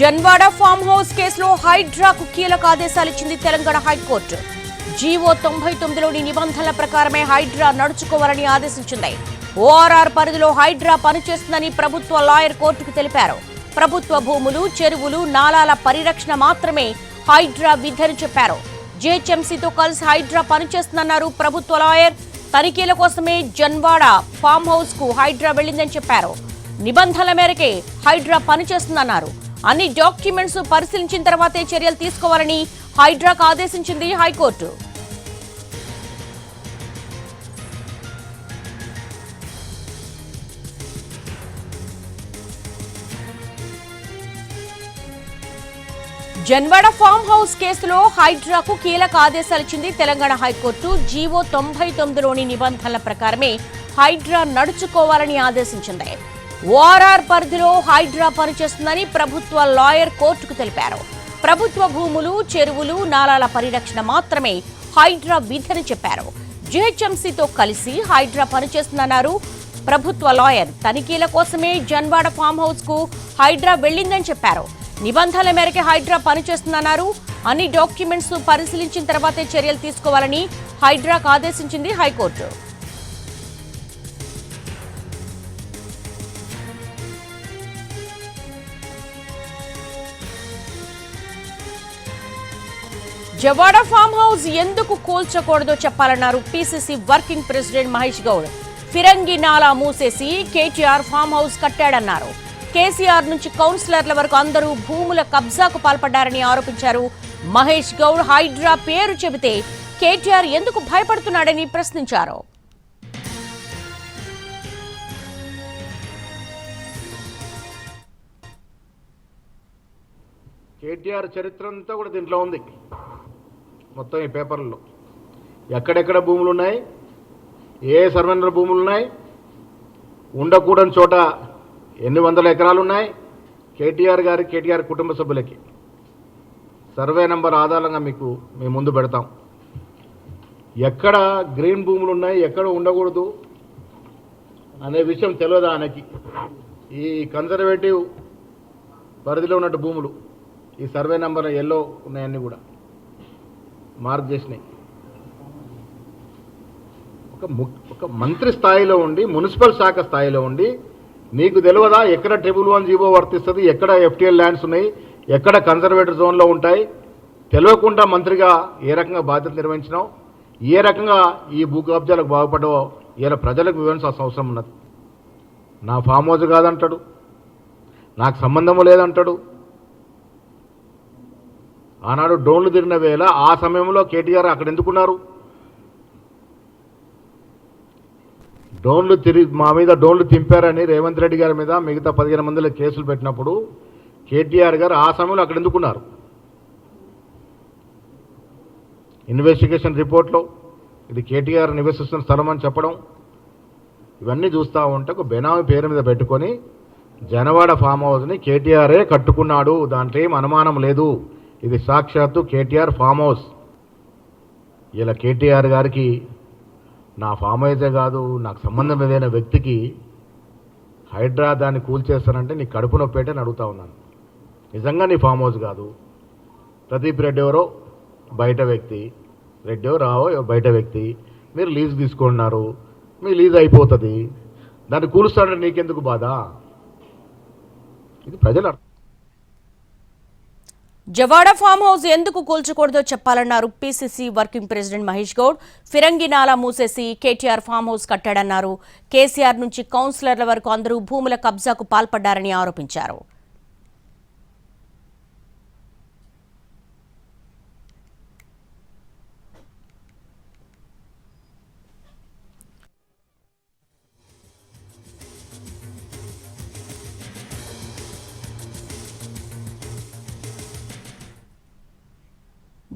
Janwada farm house కేసులో హైడ్రాకు కీలక ఆదేశాలు ఇచ్చింది తెలంగాణ హైకోర్టు. జీవో తొంభై తొమ్మిదిలోని నిబంధనల ప్రకారమే హైడ్రా నడుచుకోవాలని ఆదేశించింది. ఓఆర్ఆర్ పరిధిలో హైడ్రా పనిచేస్తుందని ప్రభుత్వ లాయర్ కోర్టుకు తెలిపారు. ప్రభుత్వ భూములు చెరువులు నాలాల పరిరక్షణ మాత్రమే హైడ్రా విధని చెప్పారు. జేహెచ్ఎంసీతో కలిసి హైడ్రా పనిచేస్తుందన్నారు ప్రభుత్వ లాయర్. తనిఖీల కోసమే జన్వాడ ఫామ్ హౌస్కు హైడ్రా వెళ్ళిందని చెప్పారు. నిబంధనల మేరకే హైడ్రా పనిచేస్తుందన్నారు. అన్ని డాక్యుమెంట్స్ పరిశీలించిన తర్వాతే చర్యలు తీసుకోవాలని హైడ్రాకు ఆదేశించింది హైకోర్టు. జన్వాడ ఫామ్ హౌస్ కేసులో హైడ్రాకు కీలక ఆదేశాలు ఇచ్చింది తెలంగాణ హైకోర్టు. జీవో తొంభై తొమ్మిదిలోని నిబంధనల ప్రకారమే హైడ్రా నడుచుకోవాలని ఆదేశించింది. ఓఆర్ఆర్ పరిధిలో హైడ్రా పనిచేస్తుందని ప్రభుత్వ లాయర్ కోర్టుకు తెలిపారు. ప్రభుత్వ భూములు చెరువులు నాలాల పరిరక్షణ మాత్రమే హైడ్రా విధని చెప్పారు. జీహెచ్ఎంసీతో కలిసి హైడ్రా పనిచేస్తుందన్నారు ప్రభుత్వ లాయర్. తనిఖీల కోసమే జన్వాడ ఫామ్ హౌస్కు హైడ్రా వెళ్ళిందని చెప్పారు. నిబంధనల మేరకే హైడ్రా పనిచేస్తుందన్నారు. అన్ని డాక్యుమెంట్స్ పరిశీలించిన తర్వాతే చర్యలు తీసుకోవాలని హైడ్రాకు ఆదేశించింది హైకోర్టు. జవాడ ఫామ్ హౌస్ ఎందుకు కూల్చకూడదో చెప్పాలన్నారు PCC working president Mahesh Goud. ఫిరంగి నాలా మూసేసి కేటీఆర్ ఫామ్ హౌస్ కట్టాడన్నారు. కేసీఆర్ నుంచి కౌన్సిలర్ల వరకు అందరూ భూముల కబ్జాకు పాల్పడ్డారని ఆరోపించారు. మహేష్ గౌడ్ హైడ్రా పేరు చెబితే కేటీఆర్ ఎందుకు భయపడుతున్నాడని ప్రశ్నించారు. కేటీఆర్ చరిత్ర అంతా కూడా దీంట్లో ఉంది. మొత్తం ఈ పేపర్లలో ఎక్కడెక్కడ భూములు ఉన్నాయి ఏ సర్వేంద్ర భూములు ఉన్నాయి ఉండకూడని చోట ఎన్ని వందల ఎకరాలు ఉన్నాయి కేటీఆర్ గారి కేటీఆర్ కుటుంబ సభ్యులకి. సర్వే నెంబర్ ఆధారంగా మీకు మేము ముందు పెడతాం. ఎక్కడ గ్రీన్ భూములు ఉన్నాయి ఎక్కడ ఉండకూడదు? అనే విషయం తెలియదు ఆయనకి? ఈ కన్జర్వేటివ్ పరిధిలో ఉన్నట్టు భూములు ఈ సర్వే నెంబర్ ఎల్లో ఉన్నాయన్నీ కూడా. మార్క్ చేసినాయి ఒక ము- ఒక మంత్రి స్థాయిలో ఉండి మున్సిపల్ శాఖ స్థాయిలో ఉండి నీకు తెలియదా ఎక్కడ ట్రిపుల్ వన్ జీవో వర్తిస్తుంది ఎక్కడ ఎఫ్టీఎల్ ల్యాండ్స్ ఉన్నాయి ఎక్కడ కన్జర్వేటర్ జోన్లో ఉంటాయి తెలియకుండా మంత్రిగా ఏ రకంగా బాధ్యత నిర్వహించినావు ఏ రకంగా ఈ భూ కబ్జాలకు బాగుపడవో ఇలా ప్రజలకు వివరించాల్సిన అవసరం ఉన్నది. నా ఫామ్ హౌస్ కాదంటాడు. నాకు సంబంధము లేదంటాడు. ఆనాడు డ్రోన్లు తిరిగిన వేళ ఆ సమయంలో కేటీఆర్ అక్కడ ఎందుకున్నారు? డ్రోన్లు తిరిగి మా మీద డ్రోన్లు తింపారని రేవంత్ రెడ్డి గారి మీద మిగతా పదిహేను మందిలో కేసులు పెట్టినప్పుడు కేటీఆర్ గారు ఆ సమయంలో అక్కడ ఎందుకున్నారు? ఇన్వెస్టిగేషన్ రిపోర్ట్లో ఇది కేటీఆర్ నివసిస్తున్న స్థలం అని చెప్పడం ఇవన్నీ చూస్తూ ఉంటే ఒక బెనామీ పేరు మీద పెట్టుకొని జనవాడ ఫామ్ హౌస్ని కేటీఆరే కట్టుకున్నాడు. దాంట్లో ఏం అనుమానం లేదు. ఇది సాక్షాత్తు కేటీఆర్ ఫామ్ హౌస్. ఇలా కేటీఆర్ గారికి నా ఫామ్ హౌసే కాదు నాకు సంబంధం ఏదైన వ్యక్తికి హైడ్రా దాన్ని కూల్చేస్తానంటే నీ కడుపు నొప్పేటే అని అడుగుతా ఉన్నాను. నిజంగా నీ ఫామ్ హౌస్ కాదు. ప్రదీప్ రెడ్డి ఎవరో? బయట వ్యక్తి. రెడ్డి రావో? బయట వ్యక్తి. మీరు లీజ్ తీసుకున్నారు. మీ లీజ్ అయిపోతుంది. దాన్ని కూలుస్తాడంటే నీకెందుకు బాధ? ఇది ప్రజలు అర్థం జవాడ ఫామ్ హౌస్ ఎందుకు కూల్చకూడదో చెప్పాలన్నారు PCC working president Mahesh Goud. ఫిరంగి నాలా మూసేసి కేటీఆర్ ఫామ్ హౌస్ కట్టాడన్నారు. కేసీఆర్ నుంచి కౌన్సిలర్ల వరకు అందరూ భూముల కబ్జాకు పాల్పడ్డారని ఆరోపించారు.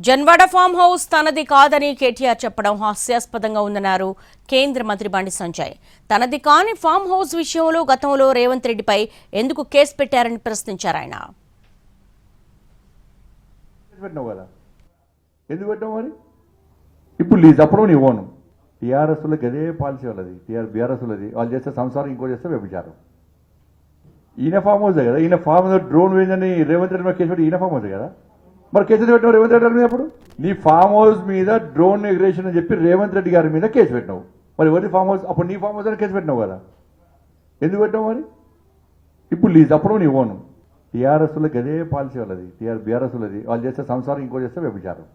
జన్వాడ ఫామ్ హౌస్ తనది కాదని కేటీఆర్ చెప్పడం హాస్యాస్పదంగా ఉందన్నారు కేంద్ర మంత్రి బండి సంజయ్. తనది కాని ఫామ్ హౌస్ విషయంలో గతంలో రేవంత్ రెడ్డిపై ఎందుకు కేసు పెట్టారని ప్రశ్నించారు ఆయన. కదా? ఎందుకు పెట్టావు మరి? ఇప్పుడు లీజ్ అప్పుడు నీ ఓను. టీఆర్ఎస్ అదే పాలసీ వాళ్ళది. టీఆర్ బీఆర్ఎస్ వాళ్ళది వాళ్ళు చేస్తే సంసారం ఇంకో చేస్తే వ్యభిచారం. ఈయన ఫామ్ హౌస్ కదా? ఈయన ఫామ్ హౌస్ డ్రోన్ వేయిందని రేవంత్ రెడ్డి కేసు పెట్టి ఈయన ఫామ్ హౌస్ కదా? మరి కేసు పెట్టినావు? రేవంత్ రెడ్డి గారి మీద అప్పుడు? నీ ఫామ్ హౌస్ మీద డ్రోన్ ఎగ్రేషన్ అని చెప్పి రేవంత్ రెడ్డి గారి మీద కేసు పెట్టినావు. మరి ఎవరి ఫామ్ హౌస్ అప్పుడు నీ ఫామ్ హౌస్ అని కేసు పెట్టినావు కదా. ఎందుకు పెట్టావు మరి? ఇప్పుడు లీజ్ అప్పుడు నీ ఇవ్వను. టీఆర్ఎస్ అదే పాలసీ వాళ్ళది. టీఆర్ బీఆర్ఎస్ వాళ్ళది వాళ్ళు చేస్తే సంసారం ఇంకో చేస్తే వ్యభిచారం.